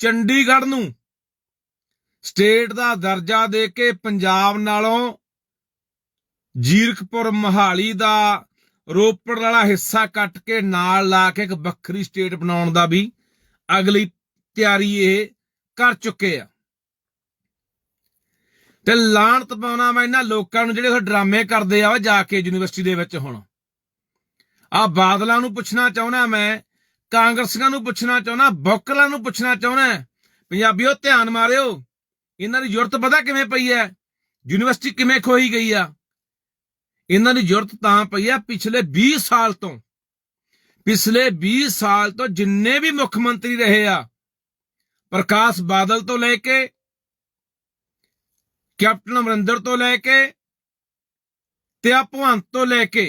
ਚੰਡੀਗੜ੍ਹ ਨੂੰ। ਸਟੇਟ ਦਾ ਦਰਜਾ ਦੇ ਕੇ ਪੰਜਾਬ ਨਾਲੋਂ ਜੀਰਕਪੁਰ, ਮਹਾਲੀ ਦਾ ਰੋਪੜ ਵਾਲਾ ਹਿੱਸਾ ਕੱਟ ਕੇ ਨਾਲ ਲਾ ਕੇ ਇੱਕ ਵੱਖਰੀ ਸਟੇਟ ਬਣਾਉਣ ਦਾ ਵੀ ਅਗਲੀ ਤਿਆਰੀ ਇਹ ਕਰ ਚੁੱਕੇ ਆ। ਤੇ ਲਾਣਤ ਪਾਉਣਾ ਮੈਂ ਇਹਨਾਂ ਲੋਕਾਂ ਨੂੰ ਜਿਹੜੇ ਉਹ ਡਰਾਮੇ ਕਰਦੇ ਆ ਵਾ ਜਾ ਕੇ ਯੂਨੀਵਰਸਿਟੀ ਦੇ ਵਿੱਚ ਹੁਣ। ਆ ਬਾਦਲਾਂ ਨੂੰ ਪੁੱਛਣਾ ਚਾਹੁੰਦਾ ਮੈਂ ਕਾਂਗਰਸੀਆਂ ਨੂੰ ਪੁੱਛਣਾ ਚਾਹੁੰਦਾ, ਬੋਕਲਾਂ ਨੂੰ ਪੁੱਛਣਾ ਚਾਹੁੰਦਾ ਪੰਜਾਬੀਓ, ਧਿਆਨ ਮਾਰਿਓ। ਇਹਨਾਂ ਦੀ ਜ਼ਰੂਰਤ ਪਤਾ ਕਿਵੇਂ ਪਈ ਹੈ? ਯੂਨੀਵਰਸਿਟੀ ਕਿਵੇਂ ਖੋਈ ਗਈ ਆ? ਇਹਨਾਂ ਦੀ ਜ਼ਰੂਰਤ ਤਾਂ ਪਈ ਆ ਪਿਛਲੇ 20 ਸਾਲ ਤੋਂ। ਪਿਛਲੇ 20 ਸਾਲ ਤੋਂ ਜਿੰਨੇ ਵੀ ਮੁੱਖ ਮੰਤਰੀ ਰਹੇ ਆ, ਪ੍ਰਕਾਸ਼ ਬਾਦਲ ਤੋਂ ਲੈ ਕੇ, ਕੈਪਟਨ ਅਮਰਿੰਦਰ ਤੋਂ ਲੈ ਕੇ ਤੇ ਆ ਭਗਵੰਤ ਤੋਂ ਲੈ ਕੇ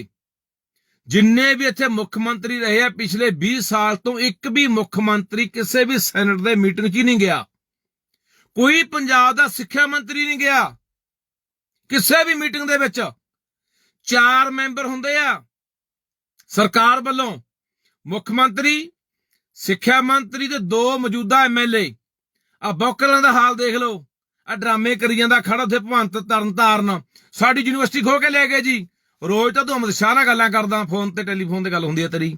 ਜਿੰਨੇ ਵੀ ਇੱਥੇ ਮੁੱਖ ਮੰਤਰੀ ਰਹੇ ਆ, ਪਿਛਲੇ 20 ਸਾਲ ਤੋਂ ਇੱਕ ਵੀ ਮੁੱਖ ਮੰਤਰੀ ਕਿਸੇ ਵੀ ਸੈਨੇਟ ਦੇ ਮੀਟਿੰਗ 'ਚ ਹੀ ਨਹੀਂ ਗਿਆ। ਕੋਈ ਪੰਜਾਬ ਦਾ ਸਿੱਖਿਆ ਮੰਤਰੀ ਨਹੀਂ ਗਿਆ। ਕਿਸੇ ਵੀ ਮੀਟਿੰਗ ਦੇ ਵਿੱਚ ਚਾਰ ਮੈਂਬਰ ਹੁੰਦੇ ਆ, ਸਰਕਾਰ ਵੱਲੋਂ ਮੁੱਖ ਮੰਤਰੀ, ਸਿੱਖਿਆ ਮੰਤਰੀ ਤੇ ਦੋ ਮੌਜੂਦਾ ਐਮਐਲਏ ਆ ਬੋਕਲਾਂ ਦਾ ਹਾਲ ਦੇਖ ਲਓ। ਆ ਡਰਾਮੇ ਕਰੀ ਜਾਂਦਾ ਖੜਾ ਉੱਥੇ ਭਵੰਤ ਤਰਨ ਤਾਰਨ। ਸਾਡੀ ਯੂਨੀਵਰਸਿਟੀ ਖੋ ਕੇ ਲੈ ਗਏ ਜੀ। ਰੋਜ਼ ਤਾਂ ਤੂੰ ਅਮਿਤ ਸ਼ਾਹ ਨਾਲ ਗੱਲਾਂ ਕਰਦਾ, ਫੋਨ ਤੇ ਟੈਲੀਫੋਨ ਤੇ ਗੱਲ ਹੁੰਦੀ ਹੈ ਤੇਰੀ।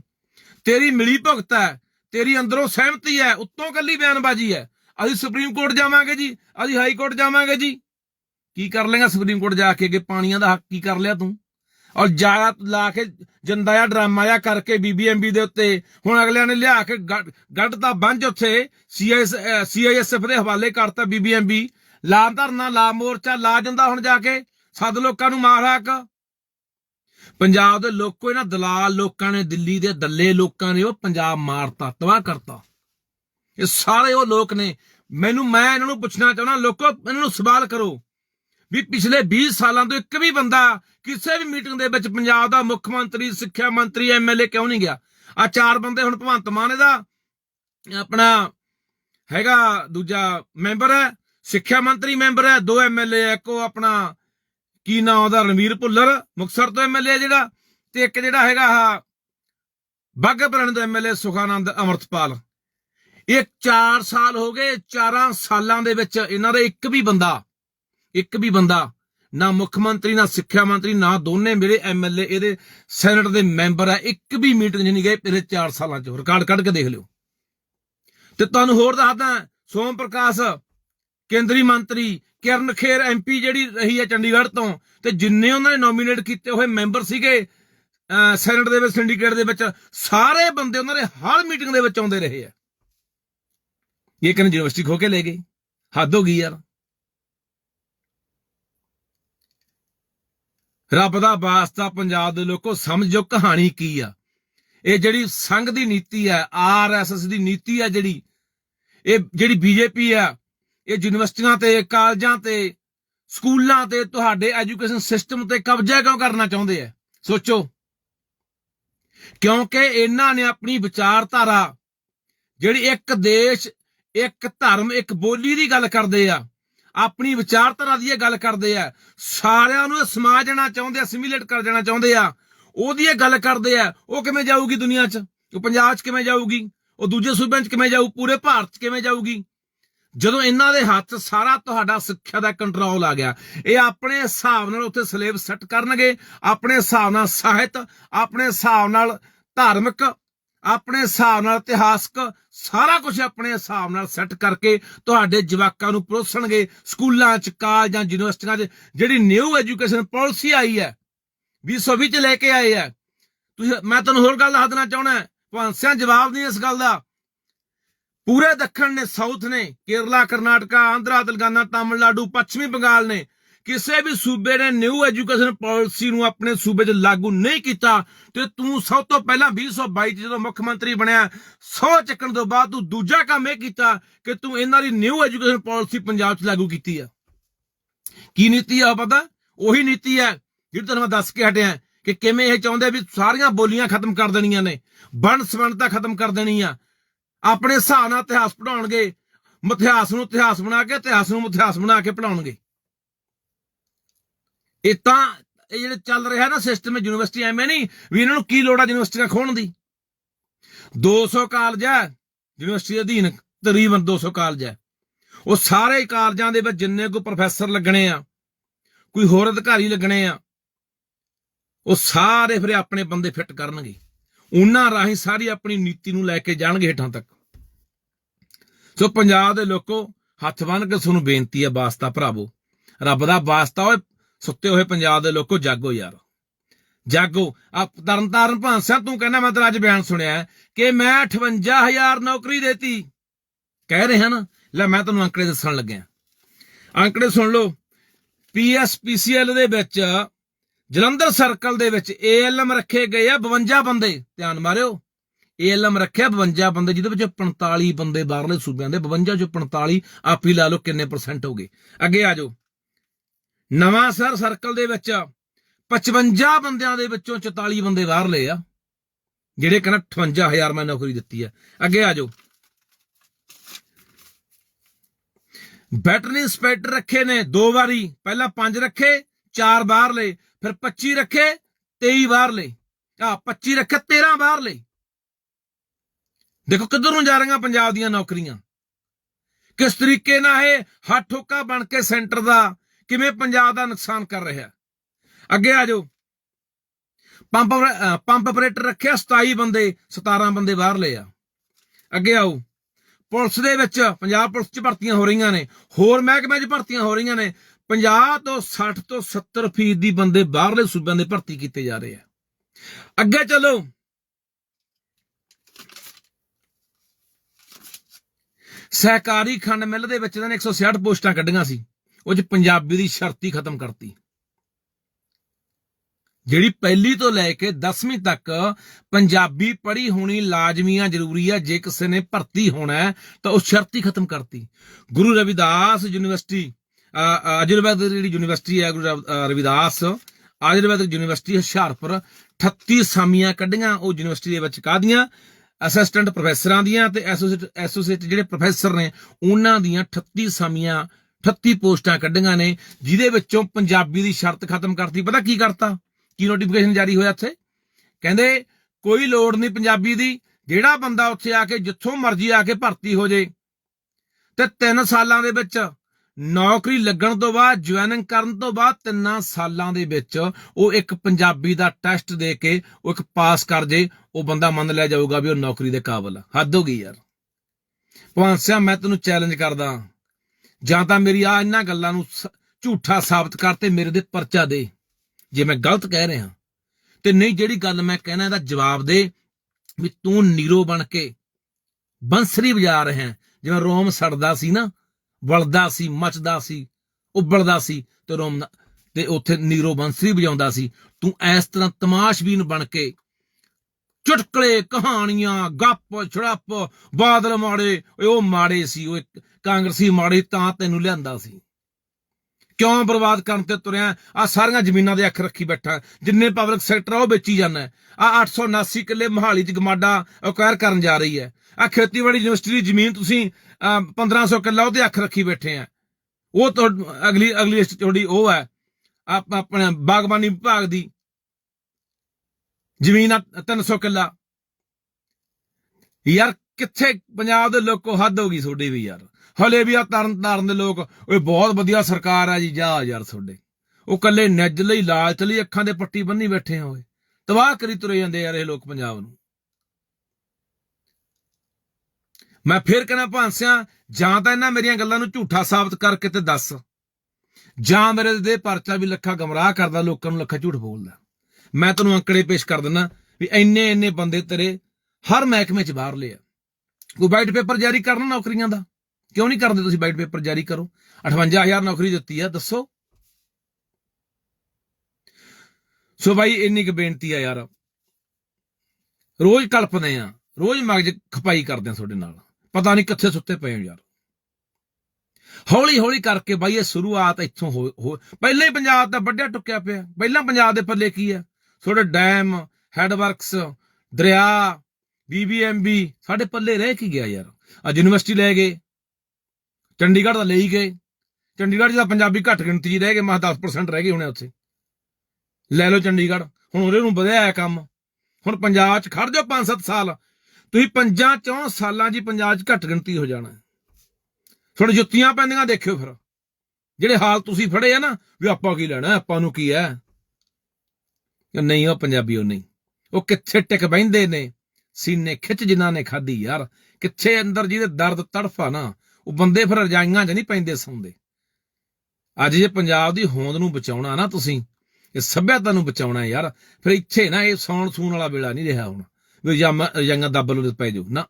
ਤੇਰੀ ਮਿਲੀ ਭੁਗਤ ਹੈ, ਤੇਰੀ ਅੰਦਰੋਂ ਸਹਿਮਤੀ ਹੈ, ਉੱਤੋਂ ਕੱਲੀ ਬਿਆਨਬਾਜ਼ੀ ਹੈ। ਅਸੀਂ ਸੁਪਰੀਮ ਕੋਰਟ ਜਾਵਾਂਗੇ ਜੀ, ਅਸੀਂ ਹਾਈ ਕੋਰਟ ਜਾਵਾਂਗੇ ਜੀ। ਕੀ ਕਰ ਲੇਗਾ ਸੁਪਰੀਮ ਕੋਰਟ ਜਾ ਕੇ ਅੱਗੇ ਪਾਣੀਆਂ ਦਾ ਹੱਕ ਕੀ ਕਰ ਲਿਆ ਤੂੰ? ਔਰ ਜਾਇਆ ਲਾ ਕੇ ਜੰਦਾ ਆ ਡਰਾਮਾ ਆ ਕਰਕੇ ਬੀਬੀਐਮਬੀ ਦੇ ਉੱਤੇ ਹੁਣ ਅਗਲਿਆਂ ਨੇ ਲਿਆ ਕੇ ਗੱਡ- ਗੱਡ ਦਾ ਬੰਜ ਉੱਥੇ, ਸੀਆਈਐਸ ਸੀਆਈਐਸਐਫ ਦੇ ਹਵਾਲੇ ਕਰਤਾ ਬੀਬੀਐਮਬੀ ਲਾ ਧਰਨਾ ਲਾ ਮੋਰਚਾ ਲਾ ਜਾਂਦਾ ਹੁਣ ਜਾ ਕੇ। ਸੱਦ ਲੋਕਾਂ ਨੂੰ ਮਾਰ ਹਾਕ। ਪੰਜਾਬ ਦੇ ਲੋਕੋ ਇਹਨਾਂ ਦਲਾਲ ਲੋਕਾਂ ਨੇ, ਦਿੱਲੀ ਦੇ ਦੱਲੇ ਲੋਕਾਂ ਨੇ ਉਹ ਪੰਜਾਬ ਮਾਰਤਾ, ਤਬਾਹ ਕਰਤਾ। ਇਹ ਸਾਰੇ ਉਹ ਲੋਕ ਨੇ, ਮੈਨੂੰ, ਮੈਂ ਇਹਨਾਂ ਨੂੰ ਪੁੱਛਣਾ ਚਾਹੁੰਦਾ, ਲੋਕੋ, ਇਹਨਾਂ ਨੂੰ ਸਵਾਲ ਕਰੋ ਵੀ ਪਿਛਲੇ 20 ਸਾਲਾਂ ਤੋਂ ਇੱਕ ਵੀ ਬੰਦਾ ਕਿਸੇ ਵੀ ਮੀਟਿੰਗ ਦੇ ਵਿੱਚ ਪੰਜਾਬ ਦਾ ਮੁੱਖ ਮੰਤਰੀ, ਸਿੱਖਿਆ ਮੰਤਰੀ ਐਮਐਲਏ ਕਿਉਂ ਨਹੀਂ ਗਿਆ? ਆ ਚਾਰ ਬੰਦੇ ਹੁਣ ਭਗਵੰਤ ਮਾਨ ਦਾ ਆਪਣਾ ਹੈਗਾ ਦੂਜਾ ਮੈਂਬਰ ਹੈ, ਸਿੱਖਿਆ ਮੰਤਰੀ ਮੈਂਬਰ ਹੈ, ਦੋ ਐਮਐਲਏ ਇੱਕ ਉਹ ਆਪਣਾ ਕੀ ਨਾਂ ਉਹਦਾ? ਰਣਵੀਰ ਭੁੱਲਰ, ਮੁਕਤਸਰ ਤੋਂ ਐਮਐਲਏ ਜਿਹੜਾ ਤੇ ਇੱਕ ਜਿਹੜਾ ਹੈਗਾ ਆ ਬਾਘਾਪੁਰਾਣੇ ਤੋਂ ਐਮਐਲਏ ਸੁਖਾਨੰਦ ਅਮਰਤਪਾਲ। ਇਹ 4 ਸਾਲ ਹੋ ਗਏ 4 ਸਾਲਾਂ ਦੇ ਵਿੱਚ ਇਹਨਾਂ ਦਾ ਇੱਕ ਵੀ ਬੰਦਾ, ਇੱਕ ਵੀ ਬੰਦਾ, ਨਾ ਮੁੱਖ ਮੰਤਰੀ, ਨਾ ਸਿੱਖਿਆ ਮੰਤਰੀ, ਨਾ ਦੋਨੇ ਮੇਰੇ ਐਮਐਲਏ ਇਹਦੇ ਸੈਨੇਟ ਦੇ ਮੈਂਬਰ ਆ। ਇੱਕ ਵੀ ਮੀਟਿੰਗ 'ਚ ਨਹੀਂ ਗਏ ਪਿਛਲੇ 4 ਸਾਲਾਂ 'ਚ। ਰਿਕਾਰਡ ਕੱਢ ਕੇ ਦੇਖ ਲਿਓ। ਤੇ ਤੁਹਾਨੂੰ ਹੋਰ ਦੱਸਦਾ, ਸੋਮ ਪ੍ਰਕਾਸ਼ ਕੇਂਦਰੀ ਮੰਤਰੀ ਕਿਰਨ ਖੇਰ ਐਮਪੀ ਜਿਹੜੀ ਰਹੀ ਹੈ ਚੰਡੀਗੜ੍ਹ ਤੋਂ, ਤੇ ਜਿੰਨੇ ਉਹਨਾਂ ਨੇ ਨੋਮੀਨੇਟ ਕੀਤੇ ਹੋਏ ਮੈਂਬਰ ਸੀਗੇ, ਅਹ ਸੈਨੇਟ ਦੇ ਵਿੱਚ ਸਿੰਡੀਕੇਟ ਦੇ ਵਿੱਚ, ਸਾਰੇ ਬੰਦੇ ਉਹਨਾਂ ਦੇ ਹਰ ਮੀਟਿੰਗ ਦੇ ਵਿੱਚ ਆਉਂਦੇ ਰਹੇ ਆ। ਇਹ ਕਹਿੰਦੇ ਯੂਨੀਵਰਸਿਟੀ ਖੋ ਕੇ ਲੈ ਗਏ। ਹੱਦ ਹੋ ਗਈ ਯਾਰ। ਰੱਬ ਦਾ ਵਾਸਤਾ ਪੰਜਾਬ ਦੇ ਲੋਕੋ, ਸਮਝੋ ਕਹਾਣੀ ਕੀ ਆ। ਇਹ ਜਿਹੜੀ ਸੰਘ ਦੀ ਨੀਤੀ ਹੈ ਆਰਐਸਐਸ ਦੀ ਨੀਤੀ ਹੈ ਜਿਹੜੀ, ਇਹ ਜਿਹੜੀ ਬੀਜੇਪੀ ਆ ਇਹ ਯੂਨੀਵਰਸਿਟੀਆਂ ਤੇ, ਕਾਲਜਾਂ ਤੇ, ਸਕੂਲਾਂ ਤੇ ਤੁਹਾਡੇ ਐਜੂਕੇਸ਼ਨ ਸਿਸਟਮ ਤੇ ਕਬਜ਼ਾ ਕਿਉਂ ਕਰਨਾ ਚਾਹੁੰਦੇ ਆ? ਸੋਚੋ। ਕਿਉਂਕਿ ਇਹਨਾਂ ਨੇ ਆਪਣੀ ਵਿਚਾਰਧਾਰਾ ਜਿਹੜੀ ਇੱਕ ਦੇਸ਼, ਇੱਕ ਧਰਮ, ਇੱਕ ਬੋਲੀ ਦੀ ਗੱਲ ਕਰਦੇ ਆ, ਆਪਣੀ ਵਿਚਾਰਧਾਰਾ ਦੀ ਇਹ ਗੱਲ ਕਰਦੇ ਆ, ਸਾਰਿਆਂ ਨੂੰ ਇਹ ਸਮਾ ਜਾਣਾ ਚਾਹੁੰਦੇ ਆ ਸਿਮੀਲੇਟ ਕਰ ਜਾਣਾ ਚਾਹੁੰਦੇ ਆ। ਉਹਦੀ ਇਹ ਗੱਲ ਕਰਦੇ ਆ, ਉਹ ਕਿਵੇਂ ਜਾਊਗੀ ਦੁਨੀਆ 'ਚ? ਉਹ ਪੰਜਾਬ 'ਚ ਕਿਵੇਂ ਜਾਊਗੀ? ਉਹ ਦੂਜੇ ਸੂਬਿਆਂ 'ਚ ਕਿਵੇਂ ਜਾਊ? ਪੂਰੇ ਭਾਰਤ 'ਚ ਕਿਵੇਂ ਜਾਊਗੀ? ਜਦੋਂ ਇਹਨਾਂ ਦੇ ਹੱਥ ਸਾਰਾ ਤੁਹਾਡਾ ਸਿੱਖਿਆ ਦਾ ਕੰਟਰੋਲ ਆ ਗਿਆ, ਇਹ ਆਪਣੇ ਹਿਸਾਬ ਨਾਲ ਉੱਥੇ ਸਿਲੇਬਸ ਸੈੱਟ ਕਰਨਗੇ, ਆਪਣੇ ਹਿਸਾਬ ਨਾਲ ਸਾਹਿਤ, ਆਪਣੇ ਹਿਸਾਬ ਨਾਲ ਧਾਰਮਿਕ, ਆਪਣੇ ਹਿਸਾਬ ਨਾਲ ਇਤਿਹਾਸਕ, ਸਾਰਾ ਕੁਝ ਆਪਣੇ ਹਿਸਾਬ ਨਾਲ ਸੈੱਟ ਕਰਕੇ ਤੁਹਾਡੇ ਜਵਾਕਾਂ ਨੂੰ ਪਰੋਸਣਗੇ, ਸਕੂਲਾਂ 'ਚ, ਕਾਲਜਾਂ, ਯੂਨੀਵਰਸਿਟੀਆਂ 'ਚ, ਜਿਹੜੀ ਨਿਊ ਐਜੂਕੇਸ਼ਨ ਪਾਲਿਸੀ ਆਈ ਹੈ 2020 ਚ ਲੈ ਕੇ ਆਏ ਆ ਤੁਸੀਂ, ਮੈਂ ਤੁਹਾਨੂੰ ਹੋਰ ਗੱਲ ਦੱਸ ਦੇਣਾ ਚਾਹਣਾ ਭਾਂਸਿਆਂ ਜਵਾਬ ਨਹੀਂ ਇਸ ਗੱਲ ਦਾ। ਪੂਰੇ ਦੱਖਣ ਨੇ, ਸਾਊਥ ਨੇ, ਕੇਰਲਾ, ਕਰਨਾਟਕਾ, ਆਂਧਰਾ, ਤੇਲੰਗਾਨਾ, ਤਾਮਿਲਨਾਡੂ, ਪੱਛਮੀ ਬੰਗਾਲ ਨੇ ਕਿਸੇ ਵੀ ਸੂਬੇ ਨੇ ਨਿਊ ਐਜੂਕੇਸ਼ਨ ਪਾਲਿਸੀ ਨੂੰ ਆਪਣੇ ਸੂਬੇ 'ਚ ਲਾਗੂ ਨਹੀਂ ਕੀਤਾ ਤੇ ਤੂੰ ਸਭ ਤੋਂ ਪਹਿਲਾਂ 2022 'ਚ ਜਦੋਂ ਮੁੱਖ ਮੰਤਰੀ ਬਣਿਆ, ਸੌ ਚੱਕਣ ਤੋਂ ਬਾਅਦ ਤੂੰ ਦੂਜਾ ਕੰਮ ਇਹ ਕੀਤਾ ਕਿ ਤੂੰ ਇਹਨਾਂ ਦੀ ਨਿਊ ਐਜੂਕੇਸ਼ਨ ਪਾਲਿਸੀ ਪੰਜਾਬ 'ਚ ਲਾਗੂ ਕੀਤੀ ਆ। ਕੀ ਨੀਤੀ ਆ ਪਤਾ? ਉਹੀ ਨੀਤੀ ਹੈ ਜਿਹੜੀ ਤੁਹਾਨੂੰ ਮੈਂ ਦੱਸ ਕੇ ਹਟਿਆ ਕਿ ਕਿਵੇਂ ਇਹ ਚਾਹੁੰਦੇ ਵੀ ਸਾਰੀਆਂ ਬੋਲੀਆਂ ਖਤਮ ਕਰ ਦੇਣੀਆਂ ਨੇ ਵੰਡ ਸਵੰਨਤਾ ਖਤਮ ਕਰ ਦੇਣੀ ਆ। ਆਪਣੇ ਹਿਸਾਬ ਨਾਲ ਇਤਿਹਾਸ ਪੜਾਉਣਗੇ ਇਤਿਹਾਸ ਨੂੰ ਇਤਿਹਾਸ ਬਣਾ ਕੇ, ਇਤਿਹਾਸ ਨੂੰ ਇਤਿਹਾਸ ਬਣਾ ਕੇ ਪੜਾਉਣਗੇ ਇਹ ਤਾਂ ਇਹ ਜਿਹੜੇ ਚੱਲ ਰਿਹਾ ਨਾ ਸਿਸਟਮ ਯੂਨੀਵਰਸਿਟੀ ਐਵੇਂ ਨਹੀਂ ਵੀ ਇਹਨਾਂ ਨੂੰ ਕੀ ਲੋੜ ਆ ਯੂਨੀਵਰਸਿਟੀਆਂ ਖੋਣ ਦੀ? 200 ਕਾਲਜ ਹੈ, ਯੂਨੀਵਰਸਿਟੀ ਦੇ ਅਧੀਨ, ਤਕਰੀਬਨ 200 ਕਾਲਜ ਹੈ। ਉਹ ਸਾਰੇ ਕਾਲਜਾਂ ਦੇ ਵਿੱਚ ਜਿੰਨੇ ਕੋਈ ਪ੍ਰੋਫੈਸਰ ਲੱਗਣੇ ਆ, ਕੋਈ ਹੋਰ ਅਧਿਕਾਰੀ ਲੱਗਣੇ ਆ, ਉਹ ਸਾਰੇ ਫਿਰ ਆਪਣੇ ਬੰਦੇ ਫਿੱਟ ਕਰਨਗੇ। ਉਹਨਾਂ ਰਾਹੀਂ ਸਾਰੀ ਆਪਣੀ ਨੀਤੀ ਨੂੰ ਲੈ ਕੇ ਜਾਣਗੇ ਹੇਠਾਂ ਤੱਕ। ਸੋ ਪੰਜਾਬ ਦੇ ਲੋਕੋ, ਹੱਥ ਬੰਨ ਕੇ ਤੁਹਾਨੂੰ ਬੇਨਤੀ ਹੈ ਵਾਸਤਾ ਭਰਾਵੋ। ਰੱਬ ਦਾ ਵਾਸਤਾ ਓਏ, ਸੁੱਤੇ ਹੋਏ ਪੰਜਾਬ ਦੇ ਲੋਕੋ, ਜਾਗੋ ਯਾਰ। ਜਾਗੋ। ਆ ਤਰਨ ਤਾਰਨ ਭਾਂਸਾ ਤੂੰ ਕਹਿੰਦਾ ਮੈਂ ਤੇਰਾ ਅੱਜ ਬਿਆਨ ਸੁਣਿਆ ਕਿ ਮੈਂ 58000 ਨੌਕਰੀ ਦੇਤੀ। ਕਹਿ ਰਹੇ ਹਨ ਲੈ ਮੈਂ ਤੁਹਾਨੂੰ ਅੰਕੜੇ ਦੱਸਣ ਲੱਗਿਆ। ਅੰਕੜੇ ਸੁਣ ਲਓ ਪੀਐਸਪੀਸੀਐਲ ਦੇ ਵਿੱਚ, ਜਲੰਧਰ ਸਰਕਲ ਦੇ ਵਿੱਚ ਏਐਲਐਮ ਰੱਖੇ ਗਏ ਆ 52 ਬੰਦੇ। ਧਿਆਨ ਮਾਰਿਓ। ਏਐਲਐਮ ਰੱਖਿਆ 52 ਬੰਦੇ, ਜਿਹਦੇ ਵਿੱਚ 45 ਬੰਦੇ ਬਾਹਰਲੇ ਸੂਬਿਆਂ ਦੇ 52 ਚੋਂ 45 ਆਪ ਹੀ ਲਾ ਲਓ ਕਿੰਨੇ ਪਰਸੈਂਟ ਹੋ ਗਏ। ਅੱਗੇ ਆ ਜਾਓ। ਨਵਾਂ ਸਰ ਸਰਕਲ ਦੇ ਵਿੱਚ 55 ਬੰਦਿਆਂ ਦੇ ਵਿੱਚੋਂ 44 ਬੰਦੇ ਬਾਹਰਲੇ ਆ, ਜਿਹੜੇ ਕਹਿੰਦਾ 58000 ਮੈਂ ਨੌਕਰੀ ਦਿੱਤੀ ਆ। ਅੱਗੇ ਆ ਜਾਓ। ਵੈਟਰਨਰੀ ਇੰਸਪੈਕਟਰ ਰੱਖੇ ਨੇ, ਦੋ ਵਾਰੀ। ਪਹਿਲਾਂ ਪੰਜ ਰੱਖੇ, ਚਾਰ ਬਾਹਰ ਲਏ ਫਿਰ 25 ਰੱਖੇ 23 ਬਾਹਰ ਲਏ ਆ 25 ਰੱਖੇ 13 ਬਾਹਰ ਲਏ ਦੇਖੋ ਕਿੱਧਰ ਨੂੰ ਜਾ ਰਹੀਆਂ ਪੰਜਾਬ ਦੀਆਂ ਨੌਕਰੀਆਂ? ਕਿਸ ਤਰੀਕੇ ਨਾਲ ਇਹ ਹੱਥ ਠੋਕਾ ਬਣ ਕੇ ਸੈਂਟਰ ਦਾ ਕਿਵੇਂ ਪੰਜਾਬ ਦਾ ਨੁਕਸਾਨ ਕਰ ਰਿਹਾ? ਅੱਗੇ ਆ ਜਾਓ। ਪੰਪ ਪੰਪ ਆਪਰੇਟਰ ਰੱਖਿਆ 27 ਬੰਦੇ 17 ਬੰਦੇ ਬਾਹਰ ਲਏ ਆ। ਅੱਗੇ ਆਓ। ਪੁਲਿਸ ਦੇ ਵਿੱਚ ਪੰਜਾਬ ਪੁਲਿਸ 'ਚ ਭਰਤੀਆਂ ਹੋ ਰਹੀਆਂ ਨੇ। ਹੋਰ ਮਹਿਕਮੇ 'ਚ ਭਰਤੀਆਂ ਹੋ ਰਹੀਆਂ ਨੇ। 50 ਤੋਂ 60 ਤੋਂ 70 ਫੀਸਦੀ ਬੰਦੇ ਬਾਹਰਲੇ ਸੂਬਿਆਂ ਦੇ ਭਰਤੀ ਕੀਤੇ ਜਾ ਰਹੇ ਆ। ਅੱਗੇ ਚਲੋ। ਸਹਿਕਾਰੀ ਖੰਡ ਮਿੱਲ ਦੇ ਵਿੱਚ ਇਹਨਾਂ ਨੇ 166 ਪੋਸਟਾਂ ਕੱਢੀਆਂ ਸੀ, ਉਹ 'ਚ ਪੰਜਾਬੀ ਦੀ ਸ਼ਰਤੀ ਖਤਮ ਕਰਤੀ। ਜਿਹੜੀ ਪਹਿਲੀ ਤੋਂ ਲੈ ਕੇ 10ਵੀਂ ਤੱਕ ਪੰਜਾਬੀ ਪੜ੍ਹੀ ਹੋਣੀ ਲਾਜ਼ਮੀ ਆ, ਜ਼ਰੂਰੀ ਆ, ਜੇ ਕਿਸੇ ਨੇ ਭਰਤੀ ਹੋਣਾ ਤਾਂ ਉਹ ਸ਼ਰਤੀ ਖਤਮ ਕਰਤੀ। ਗੁਰੂ ਰਵਿਦਾਸ ਯੂਨੀਵਰਸਿਟੀ ਆਯੁਰਵੈਦ ਜਿਹੜੀ ਯੂਨੀਵਰਸਿਟੀ ਹੈ, ਗੁਰੂ ਰਵ- ਰਵਿਦਾਸ ਆਯੁਰਵੈਦਿਕ ਯੂਨੀਵਰਸਿਟੀ ਹੁਸ਼ਿਆਰਪੁਰ 38 ਸਾਮੀਆਂ ਕੱਢੀਆਂ, ਉਹ ਯੂਨੀਵਰਸਿਟੀ ਦੇ ਵਿੱਚ ਕਾਹਦੀਆਂ? ਅਸਿਸਟੈਂਟ ਪ੍ਰੋਫੈਸਰਾਂ ਦੀਆਂ ਤੇ ਐਸੋਸੀਏਟ ਐਸੋਸੀਏਟ ਜਿਹੜੇ ਪ੍ਰੋਫੈਸਰ ਨੇ, ਉਹਨਾਂ ਦੀਆਂ 38 ਸਾਮੀਆਂ 38 ਪੋਸਟਾਂ ਕੱਢੀਆਂ ਨੇ, ਜਿਹਦੇ ਵਿੱਚੋਂ ਪੰਜਾਬੀ ਦੀ ਸ਼ਰਤ ਖਤਮ ਕਰਤੀ। ਪਤਾ ਕੀ ਕਰਤਾ? ਕੀ ਨੋਟੀਫਿਕੇਸ਼ਨ ਜਾਰੀ ਹੋਇਆ ਇੱਥੇ? ਕਹਿੰਦੇ, ਕੋਈ ਲੋੜ ਨਹੀਂ ਪੰਜਾਬੀ ਦੀ, ਜਿਹੜਾ ਬੰਦਾ ਉੱਥੇ ਆ ਕੇ ਜਿੱਥੋਂ ਮਰਜ਼ੀ ਆ ਕੇ ਭਰਤੀ ਹੋ ਜੇ, ਤੇ 3 ਸਾਲਾਂ ਦੇ ਵਿੱਚ ਨੌਕਰੀ ਲੱਗਣ ਤੋਂ ਬਾਅਦ, ਜੁਆਇਨਿੰਗ ਕਰਨ ਤੋਂ ਬਾਅਦ ਤਿੰਨਾਂ ਸਾਲਾਂ ਦੇ ਵਿੱਚ ਉਹ ਇੱਕ ਪੰਜਾਬੀ ਦਾ ਟੈਸਟ ਦੇ ਕੇ ਉਹ ਇੱਕ ਪਾਸ ਕਰ ਜੇ, ਉਹ ਬੰਦਾ ਮੰਨ ਲਿਆ ਜਾਊਗਾ ਵੀ ਉਹ ਨੌਕਰੀ ਦੇ ਕਾਬਲ ਆ। ਹੱਦ ਹੋ ਗਈ ਯਾਰ। ਭਗਵੰਤ ਸਿੰਘ ਮੈਂ ਤੈਨੂੰ ਚੈਲੰਜ ਕਰਦਾ ਜਾਂ ਤਾਂ ਮੇਰੀ ਆ ਇਹਨਾਂ ਗੱਲਾਂ ਨੂੰ ਸ- ਝੂਠਾ ਸਾਬਤ ਕਰ ਤੇ ਮੇਰੇ ਦੇ ਪਰਚਾ ਦੇ, ਜੇ ਮੈਂ ਗਲਤ ਕਹਿ ਰਿਹਾ। ਤੇ ਨਹੀਂ, ਜਿਹੜੀ ਗੱਲ ਮੈਂ ਕਹਿਣਾ, ਇਹਦਾ ਜਵਾਬ ਦੇ ਵੀ ਤੂੰ ਨੀਰੋ ਬਣ ਕੇ ਬੰਸਰੀ ਵਜਾ ਰਿਹਾ। ਜਿਵੇਂ ਰੋਮ ਸੜਦਾ ਸੀ ਨਾ ਵਲਦਾ ਸੀ, ਮਚਦਾ ਸੀ ਉਬਲਦਾ ਸੀ ਤੇ ਰੋਮ ਤੇ ਉੱਥੇ ਨੀਰੋ ਬੰਸਰੀ ਵਜਾਉਂਦਾ ਸੀ। ਤੂੰ ਇਸ ਤਰ੍ਹਾਂ ਤਮਾਸ਼ਬੀਨ ਬਣ ਕੇ ਚੁਟਕਲੇ ਕਹਾਣੀਆਂ, ਗੱਪ, ਛੜੱਪ, ਬਾਦਲ ਮਾੜੇ ਉਹ ਮਾੜੇ ਸੀ ਉਹ ਕਾਂਗਰਸੀ ਮਾੜੇ ਤਾਂ ਤੈਨੂੰ ਲਿਆਂਦਾ ਸੀ। ਕਿਉਂ ਬਰਬਾਦ ਕਰਨ ਤੇ ਤੁਰਿਆ? ਆ ਸਾਰੀਆਂ ਜ਼ਮੀਨਾਂ ਦੇ ਅੱਖ ਰੱਖੀ ਬੈਠਾ ਜਿੰਨੇ ਪਬਲਿਕ ਸੈਕਟਰ ਆ, ਉਹ ਵੇਚੀ ਜਾਂਦਾ ਆ 879 ਕਿੱਲੇ ਮਹਾਲੀ ਚ ਗਮਾਡਾ ਅਕਵਾਇਰ ਕਰਨ ਜਾ ਰਹੀ ਹੈ। ਆ ਖੇਤੀਬਾੜੀ ਯੂਨੀਵਰਸਿਟੀ ਦੀ ਜ਼ਮੀਨ ਤੁਸੀਂ 1500 ਕਿੱਲਾ ਉਹਦੇ ਅੱਖ ਰੱਖੀ ਬੈਠੇ ਆ। ਉਹ ਤੁਹਾ- ਅਗਲੀ ਅਗਲੀ ਲਿਸਟ ਤੁਹਾਡੀ ਉਹ ਹੈ। ਆਪ, ਆਪਣੇ ਬਾਗਬਾਨੀ ਵਿਭਾਗ ਦੀ ਜ਼ਮੀਨ ਆ 300 ਕਿੱਲਾ। ਯਾਰ ਕਿੱਥੇ ਪੰਜਾਬ ਦੇ ਲੋਕੋ ਹੱਦ ਹੋ ਗਈ ਤੁਹਾਡੀ ਵੀ ਯਾਰ। ਹਲੇ ਵੀ ਆ ਤਰਨ ਤਾਰਨ ਦੇ ਲੋਕ, ਓਏ ਬਹੁਤ ਵਧੀਆ ਸਰਕਾਰ ਆ ਜੀ, ਜਾ ਯਾਰ ਤੁਹਾਡੇ। ਉਹ ਕੱਲੇ ਨਿੱਜ ਲਈ ਲਾਲਚ ਲਈ ਅੱਖਾਂ ਦੇ ਪੱਟੀ ਬੰਨੀ ਬੈਠੇ ਆ ਓਏ। ਤਬਾਹ ਕਰੀ ਤੁਰੇ ਜਾਂਦੇ ਯਾਰ ਇਹ ਲੋਕ ਪੰਜਾਬ ਨੂੰ। ਮੈਂ ਫੇਰ ਕਹਿੰਦਾ ਭਾਂਸਿਆ, ਜਾਂ ਤਾਂ ਇਹਨਾਂ ਮੇਰੀਆਂ ਗੱਲਾਂ ਨੂੰ ਝੂਠਾ ਸਾਬਤ ਕਰਕੇ ਤੇ ਦੱਸ। ਜਾਂ ਮੇਰੇ ਦੇ ਪਰਚਾ ਵੀ ਲੱਖਾ ਗਮਰਾਹ ਕਰਦਾ, ਲੋਕਾਂ ਨੂੰ ਲੱਖਾ ਝੂਠ ਬੋਲਦਾ। ਮੈਂ ਤੈਨੂੰ ਅੰਕੜੇ ਪੇਸ਼ ਕਰ ਦਿੰਦਾ ਵੀ ਇੰਨੇ ਇੰਨੇ ਬੰਦੇ ਤੇਰੇ ਹਰ ਮਹਿਕਮੇ 'ਚ ਬਾਹਰ ਲਿਆ ਕੋਈ ਵਾਈਟ ਪੇਪਰ ਜਾਰੀ ਕਰਨਾ ਨੌਕਰੀਆਂ ਦਾ? ਕਿਉਂ ਨਹੀਂ ਕਰਦੇ ਤੁਸੀਂ ਵਾਈਟ ਪੇਪਰ ਜਾਰੀ ਕਰੋ? 58000 ਨੌਕਰੀ ਦਿੱਤੀ ਆ, ਦੱਸੋ। ਸੋ ਭਾਈ ਇੰਨੀ ਕੁ ਬੇਨਤੀ ਆ ਯਾਰ। ਰੋਜ਼ ਕਲਪਦੇ ਆ, ਰੋਜ਼ ਮਗਜ ਖਪਾਈ ਕਰਦੇ ਆ ਤੁਹਾਡੇ ਨਾਲ। ਪਤਾ ਨਹੀਂ ਕਿੱਥੇ ਸੁੱਤੇ ਪਏ ਹੋ ਯਾਰ। ਹੌਲੀ ਹੌਲੀ ਕਰਕੇ ਬਾਈ, ਇਹ ਸ਼ੁਰੂਆਤ ਇੱਥੋਂ ਹੋ ਹੋ- ਪਹਿਲਾਂ ਹੀ ਪੰਜਾਬ ਦਾ ਵੱਡਿਆ ਟੁੱਕਿਆ ਪਿਆ। ਪਹਿਲਾਂ ਪੰਜਾਬ ਦੇ ਪੱਲੇ ਕੀ ਆ? ਥੋੜੇ ਡੈਮ, ਹੈਡਵਰਕਸ, ਦਰਿਆ ਬੀਬੀਐਮਬੀ ਸਾਡੇ ਪੱਲੇ ਰਹਿ ਕੀ ਗਿਆ ਯਾਰ? ਅੱਜ ਯੂਨੀਵਰਸਿਟੀ ਲੈ ਗਏ, ਚੰਡੀਗੜ੍ਹ ਦਾ ਲੈ ਗਏ। ਚੰਡੀਗੜ੍ਹ 'ਚ ਤਾਂ ਪੰਜਾਬੀ ਘੱਟ ਗਿਣਤੀ 'ਚ ਰਹਿ ਗਏ ਮਾ 10% ਰਹਿ ਗਏ ਹੋਣੇ ਉੱਥੇ। ਲੈ ਲਓ ਚੰਡੀਗੜ੍ਹ, ਹੁਣ ਉਹਦੇ ਨੂੰ ਵਧਿਆ ਹੈ ਕੰਮ। ਹੁਣ ਪੰਜਾਬ 'ਚ ਖੜ ਜਾਓ 5-7 ਸਾਲ। ਤੁਸੀਂ ਪੰਜਾਂ ਚੌਂ ਸਾਲਾਂ 'ਚ ਹੀ ਪੰਜਾਬ 'ਚ ਘੱਟ ਗਿਣਤੀ ਹੋ ਜਾਣਾ। ਥੋੜੇ ਜੁੱਤੀਆਂ ਪੈਂਦੀਆਂ ਦੇਖਿਓ ਫਿਰ। ਜਿਹੜੇ ਹਾਲ ਤੁਸੀਂ ਫੜੇ ਆ ਨਾ, ਵੀ ਆਪਾਂ ਕੀ ਲੈਣਾ, ਆਪਾਂ ਨੂੰ ਕੀ ਹੈ ਉਹ ਨਹੀਂ, ਉਹ ਪੰਜਾਬੀ ਉਹ ਨਹੀਂ। ਉਹ ਕਿੱਥੇ ਟਿਕ ਬੈੰਦੇ ਨੇ? ਸੀਨੇ ਖਿੱਚ ਜਿਨ੍ਹਾਂ ਨੇ ਖਾਧੀ ਯਾਰ। ਕਿੱਥੇ ਅੰਦਰ ਜਿਹਦੇ ਦਰਦ ਤੜਫਾ ਨਾ, ਉਹ ਬੰਦੇ ਫਿਰ ਰਜਾਈਆਂ 'ਚ ਨਹੀਂ ਪੈਂਦੇ ਸੌਂਦੇ। ਅੱਜ ਜੇ ਪੰਜਾਬ ਦੀ ਹੋਂਦ ਨੂੰ ਬਚਾਉਣਾ ਨਾ ਤੁਸੀਂ, ਇਹ ਸੱਭਿਅਤਾ ਨੂੰ ਬਚਾਉਣਾ ਯਾਰ। ਫਿਰ ਇੱਥੇ ਨਾ ਇਹ ਸੌਣ ਸੂਣ ਵਾਲਾ ਵੇਲਾ ਨਹੀਂ ਰਿਹਾ ਹੁਣ। ਰਜਾਈਆਂ ਦੱਬ ਲੋ ਪੈ ਜਾਓ। ਨਾ,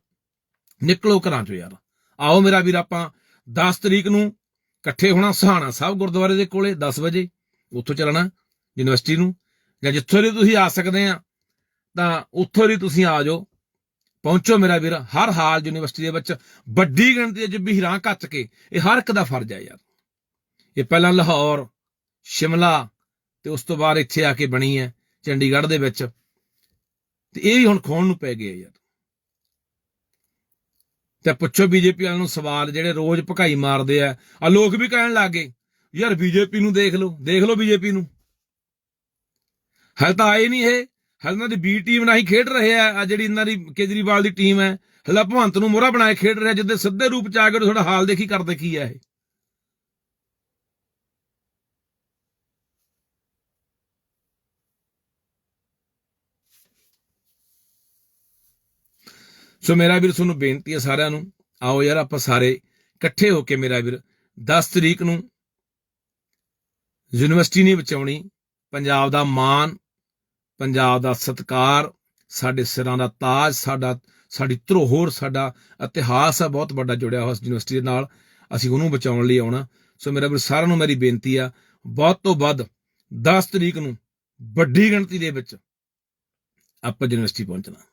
ਨਿਕਲੋ ਘਰਾਂ ਚੋਂ ਯਾਰ। ਆਓ ਮੇਰਾ ਵੀਰ, ਆਪਾਂ 10 ਤਰੀਕ ਨੂੰ ਇਕੱਠੇ ਹੋਣਾ ਸਹਾਣਾ ਸਾਹਿਬ ਗੁਰਦੁਆਰੇ ਦੇ ਕੋਲੇ 10 ਵਜੇ। ਉੱਥੋਂ ਚੱਲਣਾ ਯੂਨੀਵਰਸਿਟੀ ਨੂੰ। ਜਾਂ ਜਿੱਥੋਂ ਵੀ ਤੁਸੀਂ ਆ ਸਕਦੇ ਆ, ਤਾਂ ਉੱਥੋਂ ਵੀ ਤੁਸੀਂ ਆ ਜਾਓ। ਪਹੁੰਚੋ ਮੇਰਾ ਵੀਰ, ਹਰ ਹਾਲ ਯੂਨੀਵਰਸਿਟੀ ਦੇ ਵਿੱਚ ਵੱਡੀ ਗਿਣਤੀ ਦੇ ਬਿਹਰਾਂ ਕੱਚ ਕੇ, ਇਹ ਹਰ ਇੱਕ ਦਾ ਫਰਜ਼ ਹੈ ਯਾਰ। ਇਹ ਪਹਿਲਾਂ ਲਾਹੌਰ, ਸ਼ਿਮਲਾ ਤੇ ਉਸ ਤੋਂ ਬਾਅਦ ਇੱਥੇ ਆ ਕੇ ਬਣੀ ਹੈ ਚੰਡੀਗੜ੍ਹ ਦੇ ਵਿੱਚ। ਤੇ ਇਹ ਵੀ ਹੁਣ ਖੋਣ ਨੂੰ ਪੈ ਗਏ ਯਾਰ। ਤੇ ਪੁੱਛੋ ਬੀਜੇਪੀ ਵਾਲਿਆਂ ਨੂੰ ਸਵਾਲ ਜਿਹੜੇ ਰੋਜ਼ ਭਕਾਈ ਮਾਰਦੇ ਆ। ਆ ਲੋਕ ਵੀ ਕਹਿਣ ਲੱਗੇ ਯਾਰ ਬੀਜੇਪੀ ਨੂੰ ਦੇਖ ਲਓ ਦੇਖ ਲਓ ਬੀਜੇਪੀ ਨੂੰ। ਹਲ ਤਾਂ ਆਏ ਨਹੀਂ ਇਹ, ਹਲ ਇਹਨਾਂ ਦੀ ਬੀ ਟੀਮ ਨਾਲ ਹੀ ਖੇਡ ਰਹੇ ਆ ਆ ਜਿਹੜੀ ਇਹਨਾਂ ਦੀ ਕੇਜਰੀਵਾਲ ਦੀ ਟੀਮ ਹੈ, ਹਲਾ ਭਵੰਤ ਨੂੰ ਮੋਹਰਾ ਬਣਾ ਕੇ ਖੇਡ ਰਿਹਾ ਜਿੱਦੇ ਸਿੱਧੇ ਰੂਪ ਚ ਆ ਕੇ ਤੁਹਾਡਾ ਹਾਲ ਦੇਖੀ ਕਰਦੇ ਕੀ ਆ ਇਹ। ਸੋ ਮੇਰਾ ਵੀਰ, ਤੁਹਾਨੂੰ ਬੇਨਤੀ ਹੈ ਸਾਰਿਆਂ ਨੂੰ, ਆਓ ਯਾਰ ਆਪਾਂ ਸਾਰੇ ਇਕੱਠੇ ਹੋ ਕੇ ਮੇਰਾ ਵੀਰ 10 ਤਰੀਕ ਨੂੰ ਯੂਨੀਵਰਸਿਟੀ ਨਹੀਂ ਬਚਾਉਣੀ, ਪੰਜਾਬ ਦਾ ਮਾਣ, ਪੰਜਾਬ ਦਾ ਸਤਕਾਰ, ਸਾਡੇ ਸਿਰਾਂ ਦਾ ਤਾਜ, ਸਾਡਾ, ਸਾਡੀ ਧਰੋਹਰ, ਸਾਡਾ ਇਤਿਹਾਸ ਹੈ, ਬਹੁਤ ਵੱਡਾ ਜੁੜਿਆ ਹੋਇਆ ਇਸ ਯੂਨੀਵਰਸਿਟੀ ਦੇ ਨਾਲ, ਅਸੀਂ ਉਹਨੂੰ ਬਚਾਉਣ ਲਈ ਆਉਣਾ। ਸੋ ਮੇਰਾ ਵੀਰ, ਸਾਰਿਆਂ ਨੂੰ ਮੇਰੀ ਬੇਨਤੀ ਆ ਵੱਧ ਤੋਂ ਵੱਧ 10 ਤਰੀਕ ਨੂੰ ਵੱਡੀ ਗਿਣਤੀ ਦੇ ਵਿੱਚ ਆਪਾਂ ਯੂਨੀਵਰਸਿਟੀ ਪਹੁੰਚਣਾ।